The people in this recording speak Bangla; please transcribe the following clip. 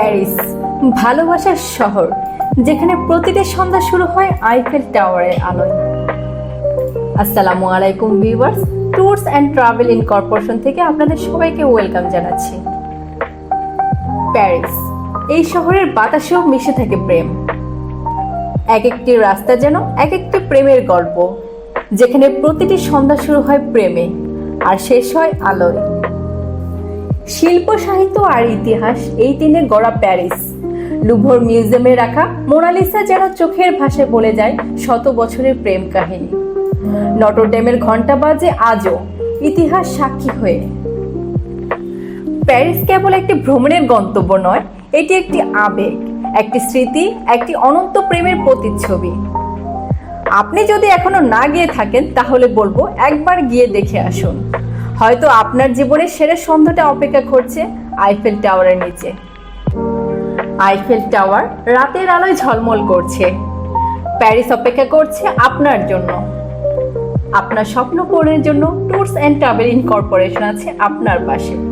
প্যারিস, ভালোবাসার শহর, যেখানে প্রতিটি সন্ধ্যা শুরু হয় আইফেল টাওয়ারের আলোয়। আসসালামু আলাইকুম viewers tours and travel in corporation থেকে আপনাদের সবাইকে ওয়েলকাম জানাচ্ছি। প্যারিস, এই শহরের বাতাসেও মিশে থাকে প্রেম। এক একটি রাস্তা যেন এক একটি প্রেমের গল্প, যেখানে প্রতিটি সন্ধ্যা শুরু হয় প্রেমে, আর শেষ হয় আলোয়। শিল্প, সাহিত্য আর ইতিহাস, এই তিনে গড়া প্যারিস। লুভর মিউজিয়ামে রাখা মোনালিসা যেন চোখের ভাষায় বলে যায় শত বছরের প্রেম কাহিনী। নটরডেমের ঘণ্টা বাজে আজও ইতিহাস সাক্ষী হয়ে। প্যারিস কেবল একটি ভ্রমণের গন্তব্য নয়, এটি একটি আবেগ, একটি স্মৃতি, একটি অনন্ত প্রেমের প্রতিচ্ছবি। আপনি যদি এখনও না গিয়ে থাকেন, তাহলে বলব একবার গিয়ে দেখে আসুন। হয়তো আপনার জীবনের সেরা সন্ধ্যাটা অপেক্ষা করছে আইফেল টাওয়ারের নিচে। আইফেল টাওয়ার রাতের আলোয় ঝলমল করছে। প্যারিস অপেক্ষা করছে আপনার জন্য। আপনার স্বপ্ন পূরণের জন্য ট্যুরস অ্যান্ড ট্রাভেল ইনকর্পোরেশন আছে আপনার পাশে।